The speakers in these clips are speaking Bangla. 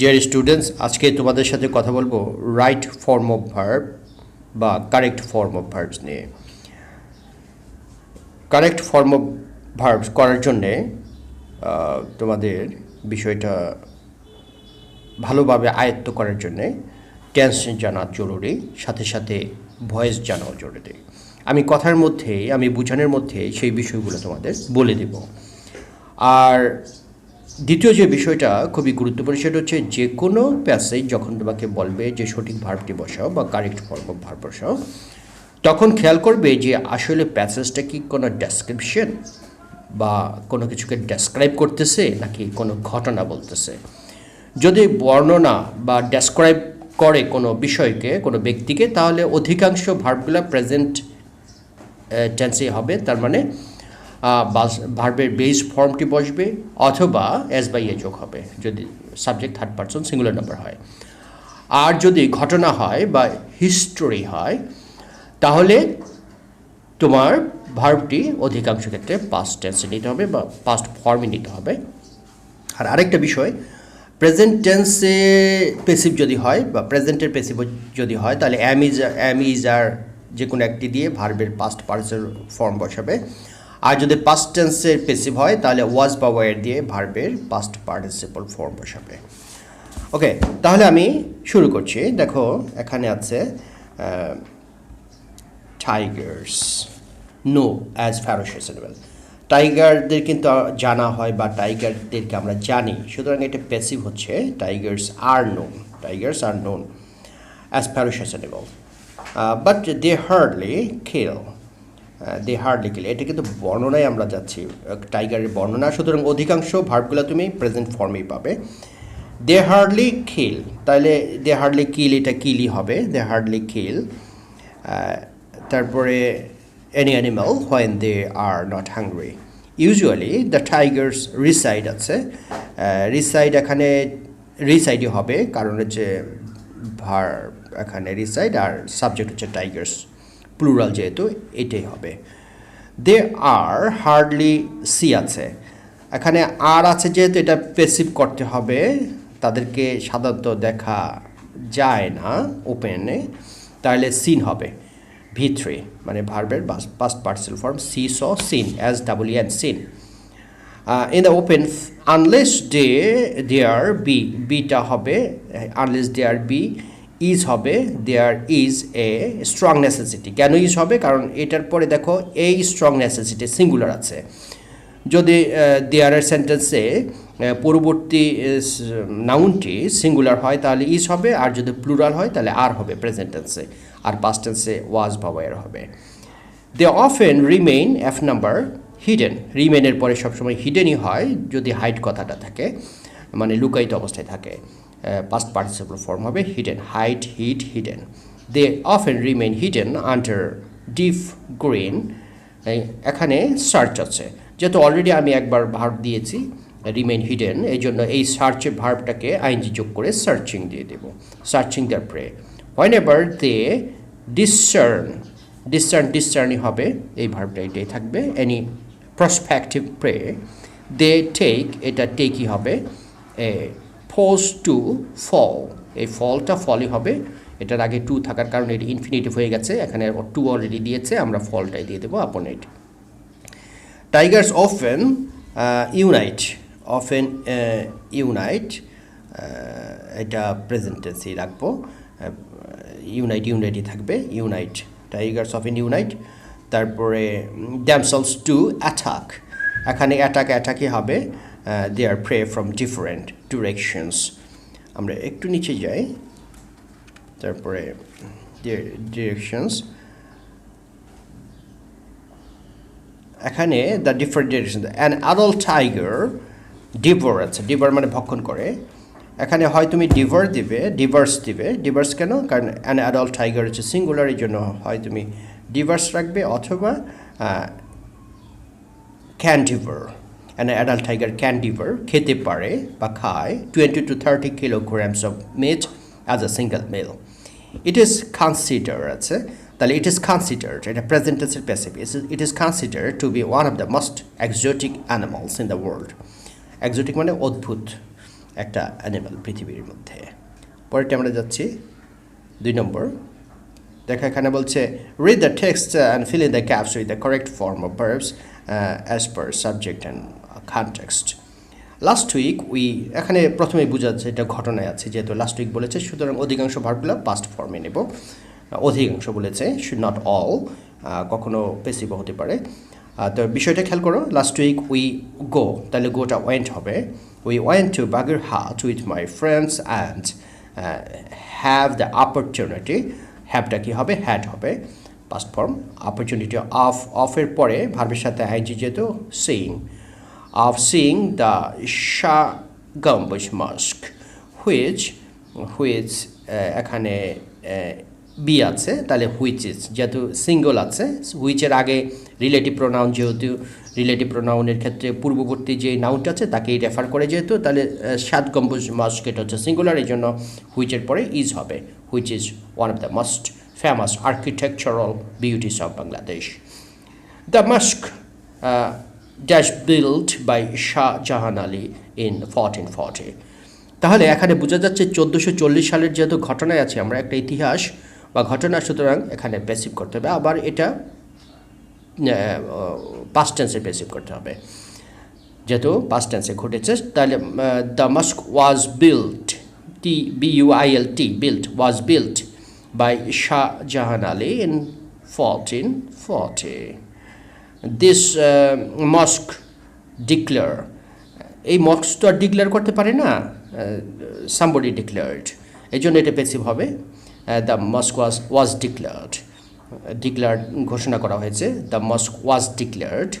ডিয়ার স্টুডেন্টস আজকে তোমাদের সাথে কথা বলব রাইট ফর্ম অফ ভার্ব বা কারেক্ট ফর্ম অফ ভার্বস নিয়ে। কারেক্ট ফর্ম অফ ভার্বস করার জন্যে তোমাদের বিষয়টা ভালোভাবে আয়ত্ত করার জন্যে টেন্স জানা জরুরি, সাথে সাথে ভয়েস জানাও জরুরি। আমি কথার মধ্যে, আমি বোঝানোর মধ্যে সেই বিষয়গুলো তোমাদের বলে দেব। আর দ্বিতীয় যে বিষয়টা খুবই গুরুত্বপূর্ণ সেটা হচ্ছে যে কোনো প্যাসেজ যখন তোমাকে বলবে যে সঠিক ভার্বটি বসাও বা কারেক্ট ফর্ম অফ ভার্ব বসাও, তখন খেয়াল করবে যে আসলে প্যাসেজটা কি কোনো ডেসক্রিপশন বা কোনো কিছুকে ডেসক্রাইব করতেছে নাকি কোনো ঘটনা বলতেছে। যদি বর্ণনা বা ডেসক্রাইব করে কোনো বিষয়কে, কোনো ব্যক্তিকে, তাহলে অধিকাংশ ভার্বগুলো প্রেজেন্ট টেন্সে হবে, তার মানে ভার্বের বেস ফর্মটি বসবে অথবা এস বাই এ যোগ হবে, যদি subject third person singular number হয়। আর যদি ঘটনা হয় বা হিস্টোরি হয়, তাহলে তোমার ভার্বটি অধিকাংশ ক্ষেত্রে পাস্ট টেন্সে নিতে হবে বা পাস্ট ফর্মে নিতে হবে। আর আরেকটা বিষয় প্রেজেন্ট টেন্সে পেসিভ যদি হয় বা প্রেজেন্টের পেসিভ যদি হয়, তাহলে অ্যাম ইজ অ্যাম ইজ আর যে কোনো একটি দিয়ে ভার্বের পাস্ট পার্সের ফর্ম বসাবে। আর যদি পাস্ট টেন্সের পেসিভ হয়, তাহলে ওয়াজ বা ওয়ার দিয়ে ভার্বের পাস্ট পার্টিসিপল ফর্ম বসাবে। ওকে তাহলে আমি শুরু করছি। দেখো, এখানে আছে tigers know as ferocious animal টাইগারদের কিন্তু জানা হয় বা টাইগারদেরকে আমরা জানি। সুতরাং এটা প্যাসিভ হচ্ছে tigers are known tigers are known as ferocious animal but they hardly kill they hardly কিল এটা কিন্তু বর্ণনায় আমরা যাচ্ছি। টাইগারের বর্ণনা। সুতরাং অধিকাংশ ভার্বগুলো তুমি প্রেজেন্ট ফর্মেই পাবে। দে হার্ডলি কিল তাহলে দে হার্ডলি কিল এটা কিলই হবে। দে হার্ডলি কিল তারপরে any animal when they are not hungry usually the tigers reside আছে। রিসাইড এখানে রিসাইডই হবে। কারণ হচ্ছে ভার এখানে রিসাইড আর সাবজেক্ট হচ্ছে টাইগার্স প্লুরাল যেহেতু এটাই হবে। দে আর হার্ডলি সি আছে। এখানে আর আছে যেহেতু এটা পেসিভ করতে হবে। তাদেরকে সাধারণত দেখা যায় না ওপেনে তাহলে সিন হবে। ভি থ্রি মানে ভার্বের past participle form see saw seen as double N seen in the open unless they there be beta হবে। আনলেস দেয়ার বি ইজ হবে there is a strong necessity কেন ইজ হবে? কারণ এটার পরে দেখো এই স্ট্রং নেসেসিটি সিঙ্গুলার আছে। যদি দেয়ারের সেন্টেন্সে পরবর্তী নাউনটি সিঙ্গুলার হয়, তাহলে ইজ হবে, আর যদি প্লুরাল হয়, তাহলে আর হবে প্রেজেন্ট টেন্সে আর পাস্ট টেন্সে ওয়াজ বা ওয়ার হবে। They often remain F number hidden রিমেইনের পরে সবসময় হিডেনই হয়, যদি হাইট কথাটা থাকে মানে লুকায়িত অবস্থায় থাকে। পাস্ট পার্টিসিপল ফর্ম হবে hidden hide hid hidden they often remain hidden under deep green এখানে সার্চ আছে। যেহেতু অলরেডি আমি একবার ভার্ব দিয়েছি রিমেইন হিডেন এই জন্য এই সার্চের ভার্বটাকে আইনজি যোগ করে সার্চিং দিয়ে দেব। Searching their prey whenever they discern discern ডিসার্নই হবে, এই ভার্বটা এটাই থাকবে। Any prospective prey they take এটা টেকই হবে ফোর্স টু ফল এই ফলটা ফলই হবে। এটার আগে টু থাকার কারণে এটি ইনফিনিটিভ হয়ে গেছে। এখানে টু অলরেডি দিয়েছে। আমরা ফলটাই দিয়ে দেবো upon it tigers often unite often unite এটা প্রেজেন্টেন্সি রাখব। ইউনাইট ইউনাইটই থাকবে। Unite tigers often unite তারপরে ড্যামসলস টু অ্যাটাক এখানে অ্যাটাক অ্যাটাকই হবে। They are prey from different directions আমরা একটু নিচে যাই, তারপরে ডিরেকশনস এখানে the different direction an adult tiger devour আছে ডিভর মানে ভক্ষণ করে। এখানে হয় তুমি ডিভার দিবে ডিভার্স দিবে। ডিভার্স কেন? কারণ অ্যান অ্যাডাল্ট টাইগার হচ্ছে সিঙ্গুলার এই জন্য হয় তুমি ডিভার্স রাখবে অথবা can devour an adult tiger can devour খেতে পারে বা খায় twenty to thirty kilograms of meat as a single meal it is consider আছে, তাহলে ইট ইজ কনসিডার্ড এটা প্রেজেন্টেন্সের passive it is consider to be one of the most exotic animals in the world exotic মানে অদ্ভুত একটা অ্যানিমাল পৃথিবীর মধ্যে। পরেরটা আমরা যাচ্ছি, দুই নম্বর। দেখা এখানে বলছে read the text and fill in the gaps with the correct form of verbs as per subject and context last week we এখানে প্রথমেই বোঝা যাচ্ছে এটা ঘটনায় আছে, যেহেতু লাস্ট উইক বলেছে, সুতরাং অধিকাংশ ভার্বগুলো পাস্ট ফর্মে নেব। অধিকাংশ বলেছে শুড নট অল কখনো পেসিভ হতে পারে। তো বিষয়টা খেয়াল করো লাস্ট উইক উই গো তাহলে গোটা ওয়েন্ট হবে। We went to Bagerhat with my friends and have the opportunity হ্যাভটা কি হবে? হ্যাড হবে। পাস্ট ফর্ম অপরচুনিটি অফ অফের পরে ভার্বের সাথে আইনজি যেহেতু Singh of seeing the Shagambus Mosque, which which আহ, এখানে বি আছে তাহলে হুইচ ইজ যেহেতু সিঙ্গল আছে হুইচের আগে রিলেটিভ প্রোনাউন যেহেতু রিলেটিভ প্রোনাউনের ক্ষেত্রে পূর্ববর্তী যে নাউনটা আছে তাকেই রেফার করে যেহেতু তাহলে সাত গম্বুজ মস্ক এটা হচ্ছে সিঙ্গুলার এই জন্য হুইচের পরে ইজ হবে which is one of the most famous architectural beauties of Bangladesh mosque uh, dash built by Shah Jahan Ali in 1440. তাহলে এখানে বোঝা যাচ্ছে চোদ্দোশো চল্লিশ সালের যেহেতু ঘটনায় আছে, আমরা একটা ইতিহাস বা ঘটনা, সুতরাং এখানে পেসিভ করতে হবে। আবার এটা পাস্ট টেন্সে পেসিভ করতে হবে। যেহেতু পাস্ট টেন্সে ঘটেছে, তাহলে the mosque was built T B U I L T built was built by Shah Jahan Ali in fourteen forty this mosque declare এই মস্ক তো আর ডিক্লেয়ার করতে পারে না সামবডি ডিক্লেয়ার্ড এই জন্য এটা পেসিভ হবে the mosque was was declared declared ঘোষণা করা হয়েছে the mosque was declared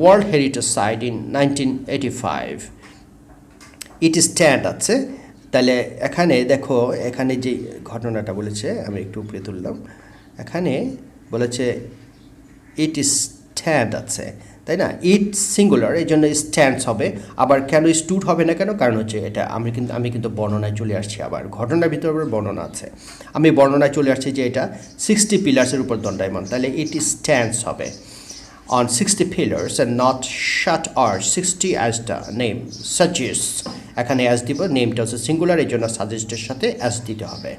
world heritage site in nineteen eighty five it stand আছে, তাহলে এখানে দেখো, এখানে যে ঘটনাটা বলেছে, আমি একটু উপরে তুললাম। এখানে বলেছে ইট স্ট্যান্ড আছে তাই না? ইট সিঙ্গুলার এই জন্য স্ট্যান্ডস হবে। আবার কেন স্টুড হবে না কেন? কারণ হচ্ছে এটা আমি কিন্তু আমি কিন্তু বর্ণনায় চলে আসছি আবার। ঘটনার ভিতরে আবার বর্ণনা আছে। আমি বর্ণনায় চলে আসছি যে এটা সিক্সটি পিলার্সের উপর দণ্ডায়মান। তাহলে ইট স্ট্যান্ডস হবে। On 60 pillars and not shut or 60 as the name suggests এখানে অ্যাজ দিব নেমটা হচ্ছে সিঙ্গুলার এই জন্য সাজেস্টের সাথে অ্যাজ দিতে হবে।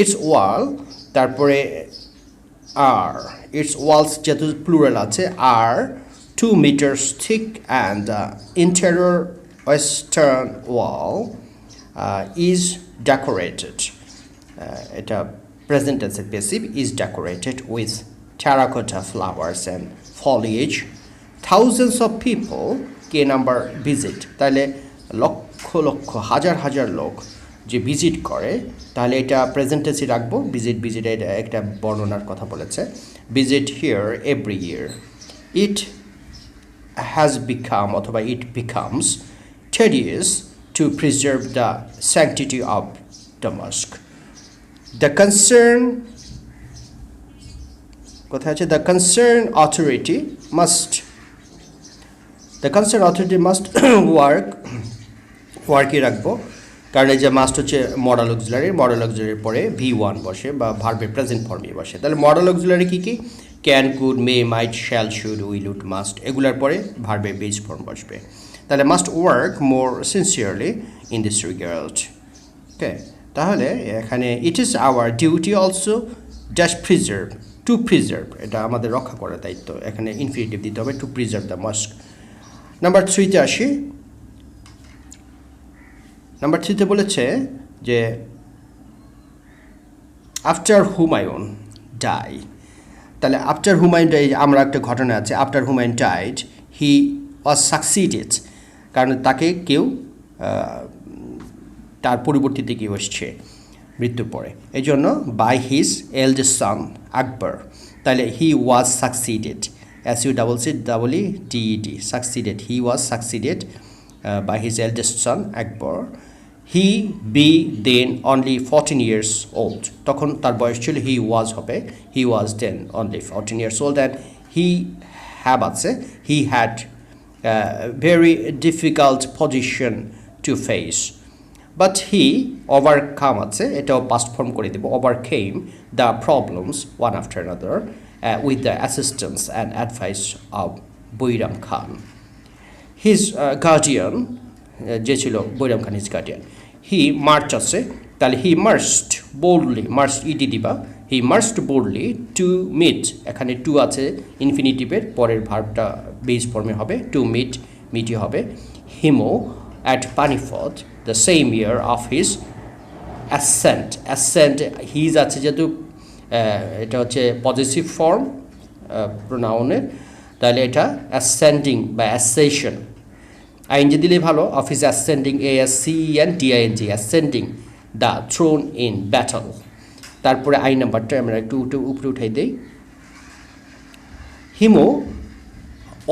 ইটস ওয়াল তারপরে আর ইটস ওয়ালস যেহেতু প্লুরাল আছে আর two metres thick and interior western wall is decorated এটা প্রেজেন্ট টেন্সের passive is decorated with terracotta flowers and foliage. Thousands of people, কে নাম্বার ভিজিট তাহলে লক্ষ লক্ষ, হাজার হাজার লোক যে ভিজিট করে, তাহলে এটা প্রেজেন্টেন্সি রাখব। ভিজিট ভিজিট একটা বর্ণনার কথা বলেছে। Visit here every year it has become অথবা it becomes tedious to preserve the sanctity of the mosque the concern কোথায় আছে? The concern authority must the concern authority must work ওয়ার্কই রাখব। কারণ এই যে মাস্ট হচ্ছে মডেল অক্সিলারি মডেল অক্সিলারির পরে ভি ওয়ান বসে বা ভার্বের প্রেজেন্ট ফর্মে বসে। তাহলে মডেল অক্সিলারি কী কী? Can could may might shall should will would must এগুলার পরে ভার্বের বেস ফর্ম বসবে। তাহলে must work more sincerely in this regard okay তাহলে এখানে it is our duty also just preserve to preserve এটা আমাদের রক্ষা করার দায়িত্ব। এখানে ইনফিনিটিভ দিতে হবে to preserve the mosque number থ্রিতে আসি। নাম্বার থ্রিতে বলেছে যে আফটার হুমায়ুন ডাই তাহলে আফটার হুমায়ুন ডাই আমরা একটা ঘটনা আছে after Humayun died he was succeeded কারণ তাকে কেউ তার পরিবর্তিতে কেউ এসছে মৃত্যুর পরে। এই জন্য by his eldest son Akbar তাহলে he was succeeded S U double C double E D E D succeeded he was succeeded by his eldest son Akbar he be then only fourteen years old তখন তার বয়স ছিল হি ওয়াজ হবে he was then only fourteen years old and he have আছে he had very difficult position to face but he overcome আছে এটাও past form করে দেব problems one after another uh, with the assistance and advice of Buiram Khan his uh, guardian যে ছিল Bairam Khan his guardian he march আছে। তাহলে he marched boldly march E D দিবা he marched boldly to meet এখানে টু আছে ইনফিনিটিভের পরের ভার্বটা বেজ ফর্মে হবে টু মিট মিটি হবে। Hemu at Panipat the same year of his ascent ascent his আছে যেহেতু এটা হচ্ছে পজিটিভ ফর্ম প্রোনাউনের তাহলে এটা অ্যাসেন্ডিং বা অ্যাসেশন আইনজি দিলেই ভালো office ascending A S C N T I N G ascending the throne in battle তারপরে আই নাম্বারটা আমরা একটু উপরে উঠাই দিই। হিমো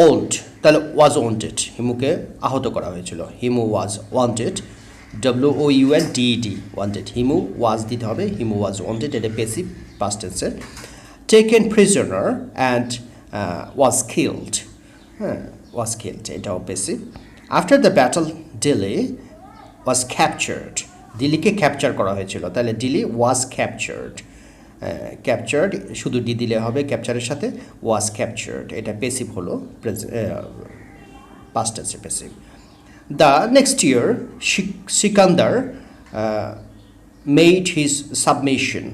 ওল্ড তাহলে ওয়াজ ওয়ান্টেড হিমুকে আহত করা হয়েছিল। Hemu was wanted W O U N D E D wanted Hemu was দিতে হবে। হিমু ওয়াজ ওয়ান্টেড এটা পেসিভ পাস্ট টেন্সের taken prisoner and was killed হ্যাঁ ওয়াজ কিল্ড এটাও passive after the battle Delhi was captured দিল্লিকে capture করা হয়েছিল। তাহলে দিল্লি ওয়াজ ক্যাপচার্ড ক্যাপচার্ড শুধু ডি দিলে হবে ক্যাপচারের সাথে ওয়াজ ক্যাপচার্ড এটা পেসিভ হলো past passive the next year Sikandar made his submission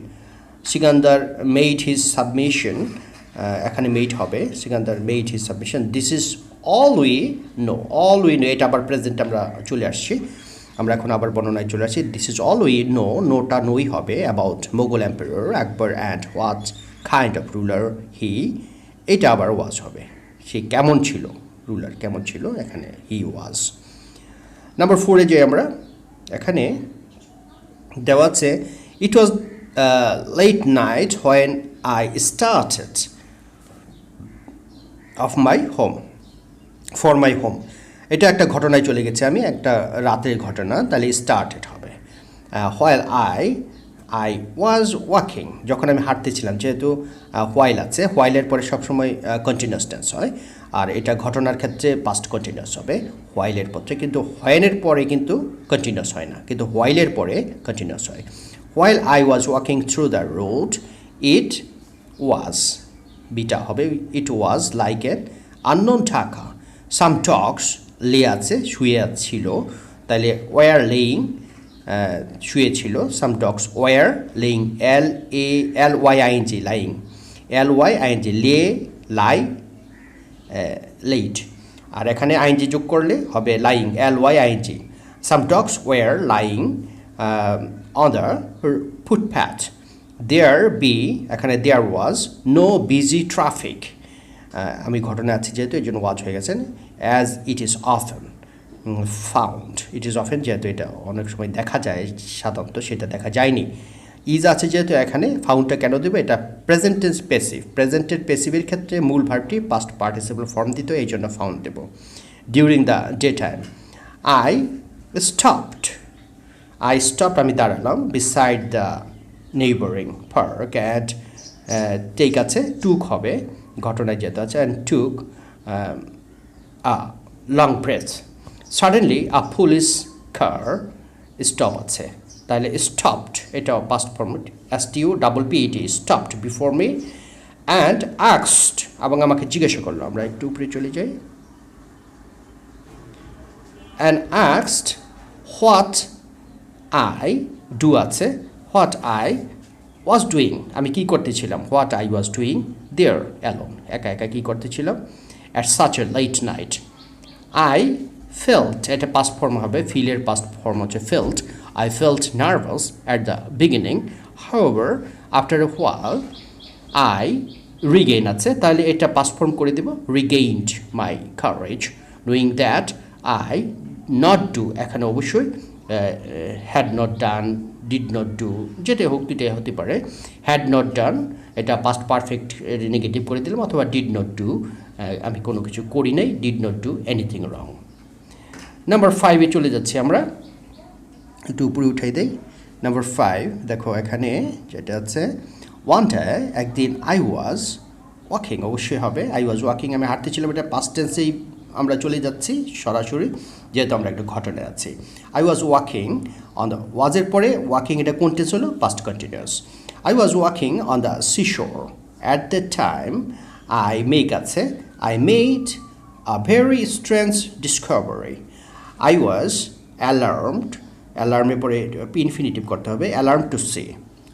Sikandar made his submission এখানে মেড হবে। Sikandar made his submission this is all we know all we know এটা আবার প্রেজেন্ট আমরা চলে আসছি। আমরা এখন আবার বর্ণনায় চলে আসছি। This is all we know নোটা নোই হবে about Mughal empire Akbar and what kind of ruler he এটা আবার ওয়াজ হবে। সে কেমন ছিল? রুলার কেমন ছিল? এখানে হি ওয়াজ নাম্বার ফোরে যে আমরা। এখানে দেওয়া আছে it was late night when I started off my home for my home এটা একটা ঘটনায় চলে গেছে আমি, একটা রাতের ঘটনা, তাহলে স্টার্টেড হবে। While I I was walking যখন আমি হাঁটতেছিলাম, যেহেতু হোয়াইল আছে হোয়াইলের পরে সবসময় কন্টিনিউস টেন্স হয়। আর এটা ঘটনার ক্ষেত্রে পাস্ট কন্টিনিউস হবে হোয়াইলের পত্রে, কিন্তু হোয়েনের পরে কিন্তু কন্টিনিউস হয় না, কিন্তু হোয়াইলের পরে কন্টিনিউস হয়। While I was walking through the road it was beta হবে it was like an unknown Dhaka some Tux lay আছে, শুয়ে ছিল। তাহলে ওয়ার লেইং শুয়েছিল some dogs were laying L A L Y I N G lying L Y I N G lay lie laid আর এখানে আইএনজি যোগ করলে হবে lying L Y I N G some dogs were lying on the footpath there be এখানে there was no busy traffic আমি ঘটনা আছি যেহেতু, এই জন্য ওয়াজ হয়ে গেছেন as it is often found it is often যেহেতু এটা অনেক সময় দেখা যায়, সাধারণত সেটা দেখা যায়নি। ইজ আছে যেহেতু এখানে ফাউন্ডটা কেন দেবে? এটা প্রেজেন্ট টেন্স পেসিভ প্রেজেন্টেড পেসিভের ক্ষেত্রে মূল ভার্বটি পাস্ট পার্টিসিপল ফর্ম দিত এই জন্য found Dev. During the day time I stopped I stop আমি দাঁড়ালাম beside the neighbouring park and take আছে টুক হবে। ঘটনায় যেতে আছে and took a long breath suddenly a police car stop আছে। তাহলে স্টপড এটাও past format S T O double P E D stopped before me and আক্সড এবং আমাকে জিজ্ঞাসা করল, আমরা একটু উপরে চলে যাই। অ্যান্ড আক্সড হোয়াট আই ডু আছে? হোয়াট আই ওয়াজ ডুইং আমি কী করতেছিলাম? What I was doing there alone একা একা কী করতেছিলাম at such a late night I felt এটা পাস্ট ফর্ম হবে ফিলের পাস্ট ফর্ম হচ্ছে felt I felt nervous at the beginning however after a while I regain আছে, তাহলে এটা পাস্ট ফর্ম করে দেব regained my courage doing that I not do এখানে অবশ্যই had not done did not do যেটা হোক দুটাই হতে পারে। হ্যাড নট ডান এটা পাস্ট পারফেক্ট নেগেটিভ করে দিলাম, অথবা ডিড নট ডু আমি কোনো কিছু করি নাই did not do anything wrong number ফাইভে চলে যাচ্ছি আমরা। একটু উপরে উঠাই দেই। নাম্বার ফাইভ দেখো এখানে যেটা আছে ওয়ানটা একদিন আই ওয়াজ ওয়াকিং অবশ্যই হবে। আই ওয়াজ ওয়াকিং আমি হাঁটতেছিলাম, এটা পাস্ট টেন্সেই আমরা চলে যাচ্ছি সরাসরি, যেহেতু আমরা একটা ঘটনায় আছি। I was walking on the ওয়াজের পরে ওয়াকিং এটা কোন টেন্স হলো past continuous I was walking on the seashore at the time I make আছে I made a very strange discovery I was alarmed অ্যালার্মে পরে ইনফিনিটিভ করতে হবে অ্যালার্ম টু সে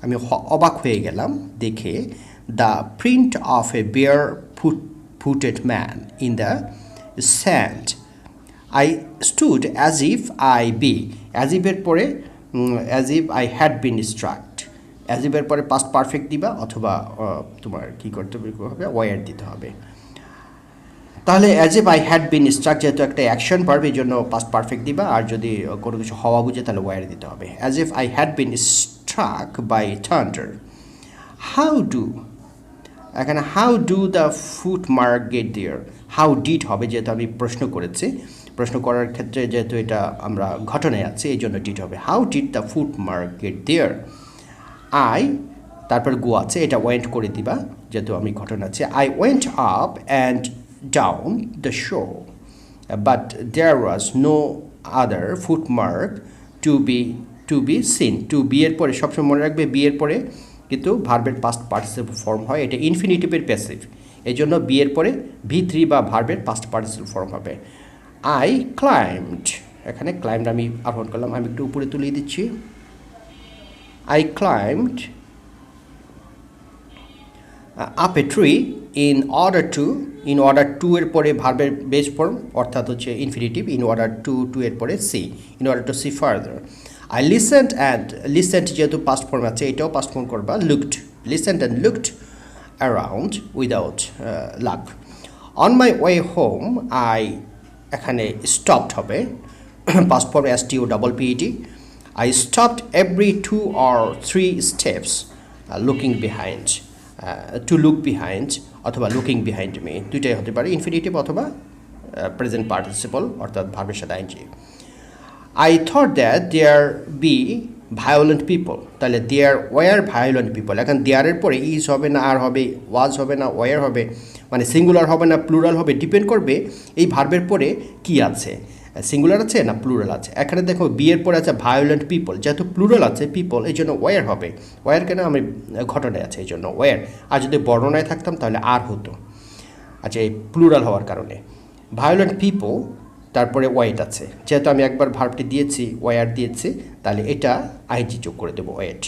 আমি অবাক হয়ে গেলাম দেখে the print of a bare foot footed man in the sand I stood as if I be as ইফের পরে as if I had been struck as ইফের পরে পাস্ট পারফেক্ট দিবা, অথবা তোমার কী করতে হবে ওয়ার দিতে হবে। তাহলে as if I had been struck যেহেতু একটা অ্যাকশন পারবে এই জন্য পাস্ট পারফেক্ট দিবা, আর যদি কোনো কিছু হওয়া বুঝে, তাহলে ওয়ার দিতে হবে। As if I had been struck by thunder how do এখানে how do the foot mark get there how did হবে, যেহেতু আমি প্রশ্ন করেছি। প্রশ্ন করার ক্ষেত্রে যেহেতু এটা আমরা ঘটনায় আছি, এই জন্য ডিড হবে। How did the foot mark get there I তারপর গো আছে, এটা ওয়েন্ট করে দিবা, যেহেতু আমি ঘটনা আছে। I went up and down the shore but there was no other foot mark to be to be seen to be এর পরে, সবসময় মনে রাখবে বি এর পরে কিন্তু ভার্বের পাস্ট পার্টিসিপল ফর্ম হয়, এটা ইনফিনিটিভের প্যাসিভ এই জন্য বিয়ের পরে ভি থ্রি বা ভার্বের পাস্ট পার্টিসিপল ফর্ম হবে। আই ক্লাইম্ড এখানে ক্লাইম্ড আমি আরোহণ করলাম। আমি একটু উপরে তুলে দিচ্ছি। I climbed up a tree in order to in order to এর পরে ভার্বের বেস ফর্ম অর্থাৎ হচ্ছে infinitive in order to to এর পরে see in order to see further I listened and listened যেহেতু পাস্ট ফর্ম আছে, এটাও পাস্ট ফর্ম করবা। Looked listened and looked around without luck on my way home I এখানে স্টপড হবে। Past form S T O double P E D stopped every two or three steps uh, looking behind uh, to look অথবা লুকিং behind me দুইটাই হতে পারে ইনফিনিটিভ অথবা প্রেজেন্ট পার্টিসিপল অর্থাৎ ভার্বের সাথে ING I thought that there be violent people তাহলে দেয়ার ওয়ার ভায়োলেন্ট পিপল এখন দেয়ারের পরে ইজ হবে না আর হবে ওয়াজ হবে না ওয়ার হবে মানে সিঙ্গুলার হবে না প্লুরাল হবে ডিপেন্ড করবে এই ভার্বের পরে কি আছে। সিঙ্গুলার আছে না প্লুরাল আছে? এখানে দেখো বিয়ের পরে আছে ভায়োলেন্ট পিপল যেহেতু প্লুরাল আছে পিপল এই জন্য ওয়ার হবে? ওয়ার কেন? আমি, ঘটনায় আছে, এই জন্য ওয়ার আর যদি বর্ণনায় থাকতাম, তাহলে আর হতো। আচ্ছা এই প্লুরাল হওয়ার কারণে। ভায়োলেন্ট পিপল তারপরে ওয়াইট আছে। যেহেতু আমি একবার ভার্বটি দিয়েছি ওয়ার দিয়েছি, তাহলে এটা আইজি যোগ করে দেবো wait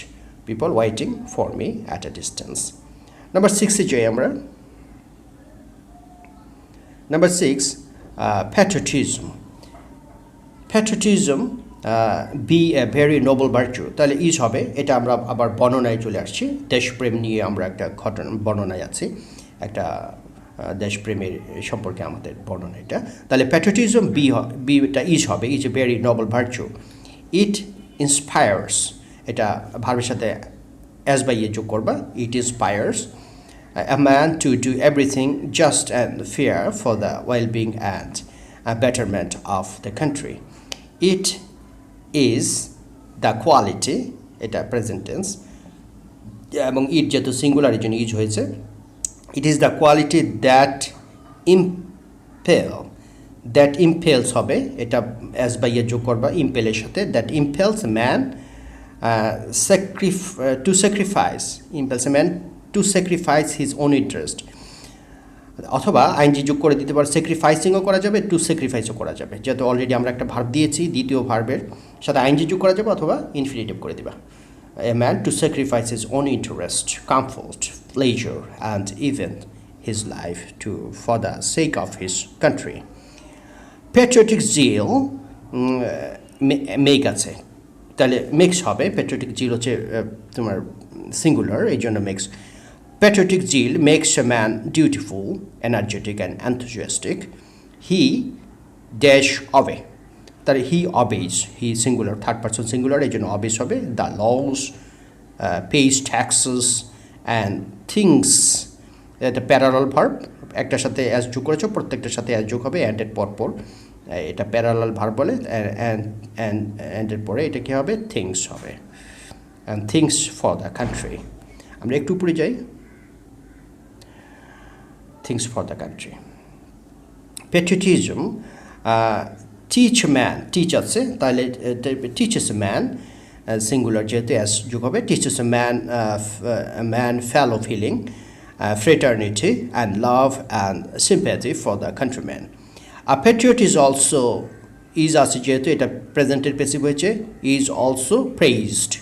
people waiting for me at a distance number সিক্সে যাই আমরা। Number six patriotism patriotism be a very noble virtue তাহলে ইজ হবে, এটা আমরা আবার বর্ণনায় চলে আসছি। দেশপ্রেম নিয়ে আমরা একটা ঘটনা, বর্ণনায় আছি। একটা দেশপ্রেমের সম্পর্কে আমাদের বর্ণনা এটা। তাহলে প্যাট্রিয়টিজম বি বিটা ইজ হবে is a very noble virtue it inspires এটা ভার্বের সাথে অ্যাজ বাই ইয়ে যোগ করবা। It inspires a man to do everything just and fair for the well-being and betterment of the country. It is the quality, এটা প্রেজেন্ট টেন্স এবং ইট যেহেতু সিঙ্গুলার এই জন্য ইউজ হয়েছে it is the quality that impel that impels হবে এটা অ্যাজ বাইয়ে যোগ করবা ইম্পেলের সাথে that impels man স্যাক্রিফ to sacrifice impels man to sacrifice his own interest অথবা আইনজি যোগ করে দিতে পারে স্যাক্রিফাইসিংও করা যাবে টু স্যাক্রিফাইসও করা যাবে। যেহেতু অলরেডি আমরা একটা ভার্ব দিয়েছি, দ্বিতীয় ভার্বের সাথে আইনজি যোগ করা যাবে অথবা ইনফিনিটিভ করে দিবা। A man to sacrifice his own interest comfort pleasure and even his life to for the sake of his country patriotic zeal make আছে। তাহলে মিক্স হবে। প্যাট্রিয়টিক জিল হচ্ছে তোমার সিঙ্গুলার এই জন্য makes patriotic zeal makes a man dutiful energetic and enthusiastic he dash obey তাহলে he obeys he singular third person singular এই জন্য অবেজ হবে। The laws pays taxes and things এটা প্যারালাল ভার্ব একটার সাথে অ্যাজ যোগ করেছ, প্রত্যেকটার সাথে অ্যাজ যোগ হবে অ্যান্ডের পর পর এটা প্যারালাল ভার্ব বলে অ্যান্ড অ্যান্ডের পরে এটা কী হবে? থিংস হবে। And things for the country আমরা একটু উপরে যাই। Things for the country patriotism uh, teach man teach আছে তাহলে teaches a man সিঙ্গুলার যেহেতু অ্যাস যোগ হবে uh, uh, a man fellow feeling uh, fraternity and love and sympathy for the countrymen a patriot is also is আছে যেহেতু এটা প্রেজেন্টের পেসিভ হয়েছে ইজ অলসো প্রেইজড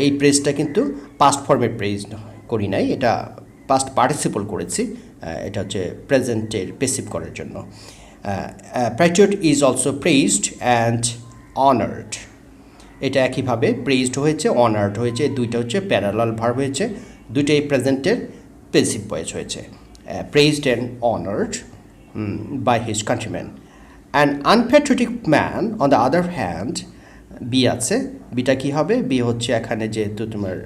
এই প্রেজটা কিন্তু পাস্ট ফর্মের প্রেজ করি নাই এটা পাস্ট পার্টিসিপল করেছি এটা হচ্ছে প্রেজেন্টের পেসিভ করার জন্য। Patriot is also praised and honoured এটা একইভাবে প্রেইজড হয়েছে অনার্ড হয়েছে দুইটা হচ্ছে প্যারালাল ভার্ব হয়েছে, দুইটাই প্রেজেন্টের পেসিভ ভয়েস হয়েছে। Praised and honoured by his countryman and unpatriotic man on the other hand be আছে বিটা কি হবে? বি হচ্ছে এখানে যেহেতু তোমার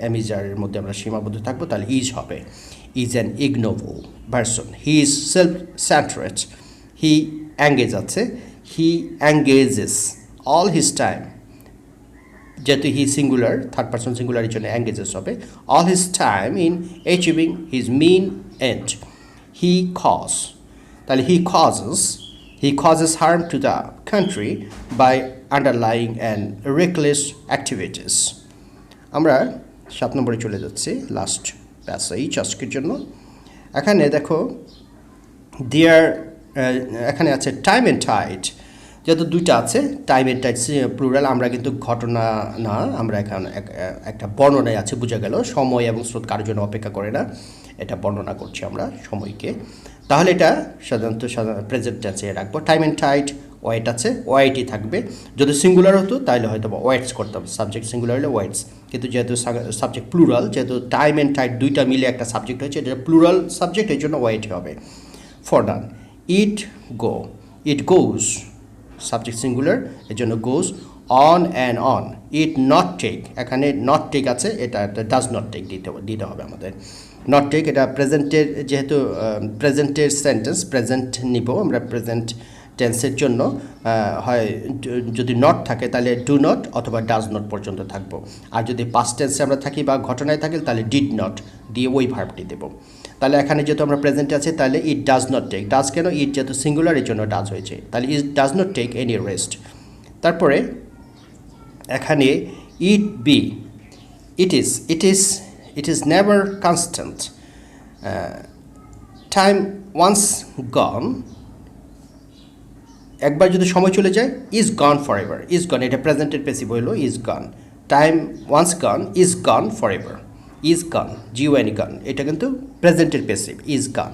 অ্যামিজারের মধ্যে আমরা সীমাবদ্ধ থাকব, তাহলে ইজ হবে। Is an ignoble person he is self centred he engage আছে। He engages all his time যেহেতু হি সিঙ্গুলার থার্ড পার্সন সিঙ্গুলারের জন্য অ্যাঙ্গেজেস হবে। All his time in achieving his mean end he cause তাহলে he causes he causes harm to the country by underlying and reckless activities আমরা সাত নম্বরে চলে যাচ্ছি লাস্ট প্যাসেজ আজকের জন্য। এখানে দেখো দেয়ার এখানে আছে টাইম অ্যান্ড টাইট যেহেতু দুইটা আছে টাইম অ্যান্ড টাইট প্লুরাল আমরা কিন্তু ঘটনা না, আমরা এখানে এক- একটা বর্ণনায় আছে, বোঝা গেল। সময় এবং স্রোত কারোর জন্য অপেক্ষা করে না, এটা বর্ণনা করছি আমরা সময়কে। তাহলে এটা সাধারণত প্রেজেন্ট টেন্সে রাখব। টাইম অ্যান্ড টাইট ওয়াইট আছে ওয়াইটই থাকবে। যদি সিঙ্গুলার হতো, তাহলে হয়তো বা ওয়াইটস করতাম সাবজেক্ট সিঙ্গুলার হলে ওয়াইটস কিন্তু যেহেতু সাবজেক্ট প্লুরাল যেহেতু টাইম অ্যান্ড টাইট দুইটা মিলে একটা সাবজেক্ট হয়েছে, এটা প্লুরাল সাবজেক্ট এই জন্য ওয়াইট হবে। For none it go it goes subject singular এর জন্য goes on and on it not take এখানে নট টেক আছে, এটা ডাজ নট টেক দিতে দিতে হবে আমাদের। নট টেক এটা প্রেজেন্টের যেহেতু প্রেজেন্টের সেন্টেন্স প্রেজেন্ট নিব, আমরা প্রেজেন্ট টেন্সের জন্য হয়, যদি নট থাকে তাহলে ডু নট অথবা ডাজ নট পর্যন্ত থাকব। আর যদি পাস্ট টেন্সে আমরা থাকি বা ঘটনায় থাকি, তাহলে ডিড নট দিয়ে ওই ভার্বটি দেবো। তাহলে এখানে যেহেতু আমরা প্রেজেন্টে আছি, তাহলে it does not take does কেন? ইট যেহেতু সিঙ্গুলারের জন্য ডাজ হয়েছে। তাহলে it does not take any rest তারপরে এখানে it be it is it is it is never constant time once gone একবার যদি সময় চলে যায় is gone for ever is gone এটা প্রেজেন্টের পেসিভ হইল is gone time once gone is gone for ever is gone Jiwani gone এটা কিন্তু প্রেজেন্টের passive is gone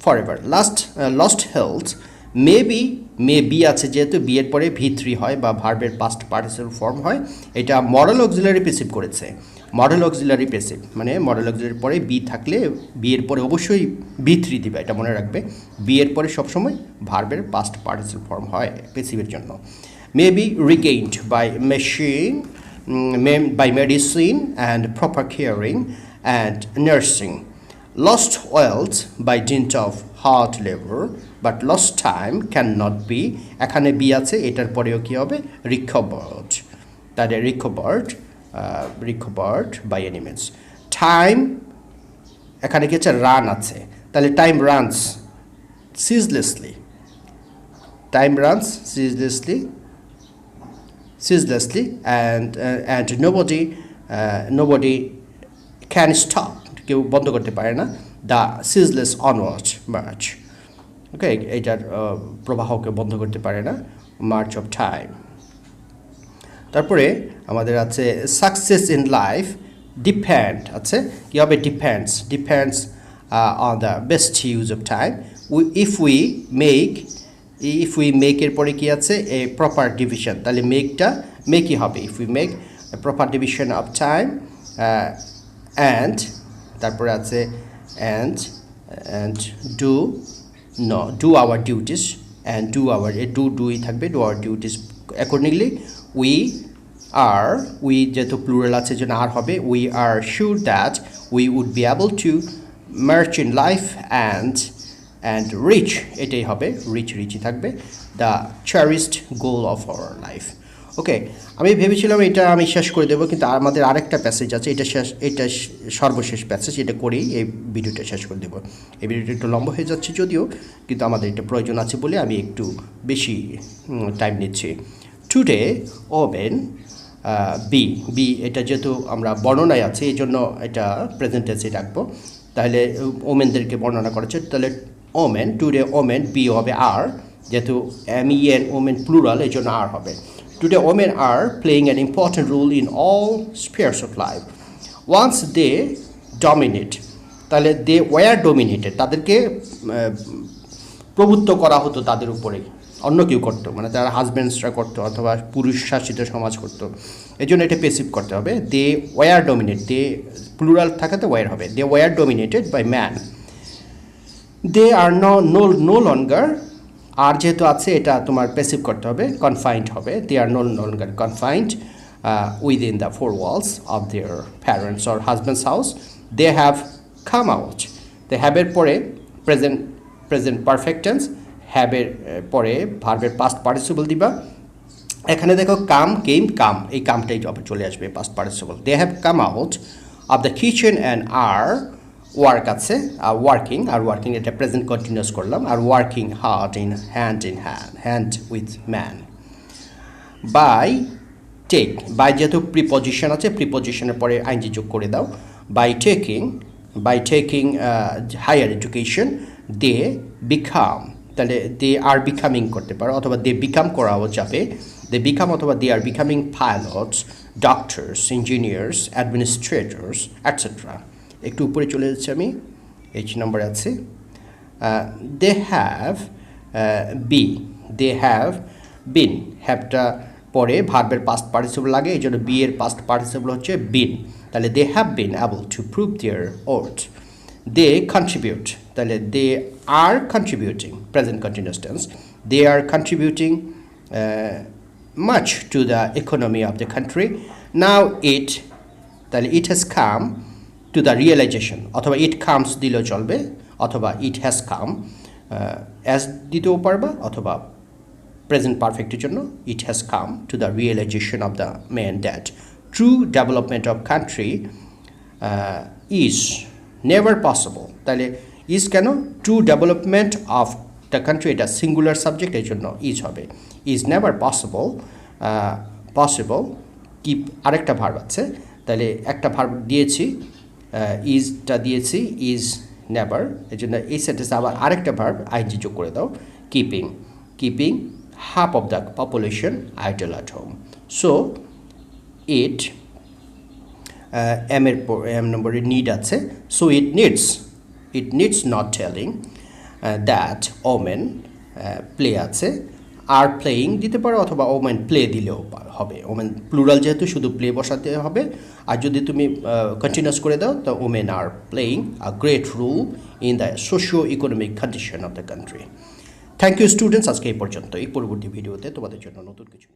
for ever last lost health may be may be আছে যেহেতু বি এর পরে ভি থ্রি হয় বা ভার্বের পাস্ট পার্টিসিপাল ফর্ম হয়, এটা মডেল অক্সিলারি পেসিভ করেছে। মডেল অক্সিলারি পেসিভ মানে মডেল অক্সিলারির পরে বি থাকলে বি এর পরে অবশ্যই বি থ্রি দিবে, এটা মনে রাখবে। বি এর পরে সবসময় ভার্বের পাস্ট পার্টিসিপাল ফর্ম হয় পেসিভের জন্য। May be regained by machine by medicine and proper caring and nursing lost wealth by dint of hard but lost time can not be এখানে বি আছে, এটার পরেও কী হবে? রিক্ষবর্ড তাদের রিক্ষবর্ড রিক্ষবর্ড বাই এনিমেন্স টাইম এখানে কি আছে? রান আছে। তাহলে time runs ceaselessly time runs ceaselessly ceaselessly and and nobody nobody can stop কেউ বন্ধ করতে পারে না। The ceaseless onward march okay এটার প্রবাহকে বন্ধ করতে পারে না মার্চ অফ টাইম তারপরে আমাদের আছে সাকসেস ইন লাইফ ডিপেন্ড আছে, কী হবে? Depends depends on the best use of time we if we make if we মেকের পরে কি আছে? এ প্রপার ডিভিশন তাহলে মেকটা মেকই হবে। If we make proper division of time and তারপরে আছে and and do no do our duties and do our do doই থাকবে do our duties accordingly we are we যেহেতু প্লুরাল আছে জন্য আর হবে we are sure that we would be able to merge in life and and reach এটাই হবে রিচ রিচই থাকবে the cherished goal of our life okay, আমি ভেবেছিলাম এটা আমি শেষ করে দেবো, কিন্তু আমাদের আরেকটা প্যাসেজ আছে, এটা শেষ, এটা সর্বশেষ প্যাসেজ এটা করেই এই ভিডিওটা শেষ করে দেবো। এই ভিডিওটা একটু লম্বা হয়ে যাচ্ছে যদিও, কিন্তু আমাদের এটা প্রয়োজন আছে বলে আমি একটু বেশি টাইম নিচ্ছি। টুডে ওভেন বি বি এটা যেহেতু আমরা বর্ণনায় আছে, এই জন্য এটা প্রেজেন্টেন্সে রাখব। তাহলে ওমেনদেরকে বর্ণনা করেছে তাহলে ওমেন টুডে ওমেন বি হবে আর যেহেতু M E N women plural এই জন্য আর হবে। Today women are playing an important role in all spheres of life once they dominate তাহলে দে ওয়ার ডোমিনেটেড তাদেরকে প্রভুত্ব করা হতো তাদের উপরে অন্য কেউ করতো মানে তারা হাজব্যান্ডসরা করতো অথবা পুরুষ শাসিত সমাজ করতো। এই জন্য এটা পেসিভ করতে হবে। They were dominate they plural থাকাতে ওয়ার হবে। They were dominated by man they are no no no longer are যেহেতু আছে, এটা তোমার পেসিভ করতে হবে কনফাইন্ড হবে। They are no longer confined within the four walls of their parents or husbands house they have come out they হ্যাভের পরে প্রেজেন্ট প্রেজেন্ট পারফেক্টেন্স হ্যাবের পরে ভার্বের পাস্ট পার্টিসিপল দিবা। এখানে দেখো কাম কেম কাম এই কামটাই চলে আসবে past participle they have come out of the kitchen and are work আছে, আর ওয়ার্কিং আর ওয়ার্কিং এটা প্রেজেন্ট কন্টিনিউস করলাম, are working heart in hand in hand hand with man by take by যেহেতু প্রিপজিশন আছে প্রিপজিশনের পরে আইনজি যোগ করে দাও by taking by taking higher education they become তাহলে দে আর বিকামিং করতে পারো, অথবা দে বিকাম করাও যাবে দে বিকাম অথবা they are becoming pilots doctors engineers administrators etcetera একটু উপরে চলে যাচ্ছি আমি এইচ নাম্বার আছে। They have be they have been হ্যাভটা পরে ভার্বের পাস্ট পার্টিসিপল লাগে, এই জন্য বি এর পাস্ট পার্টিসিপল হচ্ছে বিন তাহলে they have been able to prove their worth they contribute তাহলে they are contributing present continuous tense they are contributing much to the economy of the country now it তাহলে it has come to the realisation অথবা ইট কামস দিলেও চলবে, অথবা ইট হ্যাজ কাম অ্যাজ দিতেও পারবা, অথবা প্রেজেন্ট পারফেক্টের জন্য it has come to the realisation of the man that true development of country is never possible তাহলে ইজ কেন? True development of the country এটা সিঙ্গুলার সাবজেক্ট এই জন্য ইজ হবে। ইজ নেভার পসিবল পসিবল কি আরেকটা ভার্ব আছে। তাহলে একটা ভার্ব দিয়েছি ইজটা দিয়েছি ইজ নেভার এই জন্য এই সেন্টেন্সে আবার আরেকটা ভার্ব আইজি যোগ করে দাও keeping keeping half of the population idle at home so it M এর এম নম্বরে নিড আছে so it needs it needs not telling that women play আছে আর প্লেয়িং দিতে পারো অথবা ওমেন প্লে দিলেও হবে। ওমেন প্লুরাল যেহেতু শুধু প্লে বসাতে হবে, আর যদি তুমি কন্টিনিউস করে দাও, তো women are playing a great role in the socio economic condition of the country thank you students আজকে এই পর্যন্ত এই পরবর্তী ভিডিওতে তোমাদের জন্য নতুন কিছু।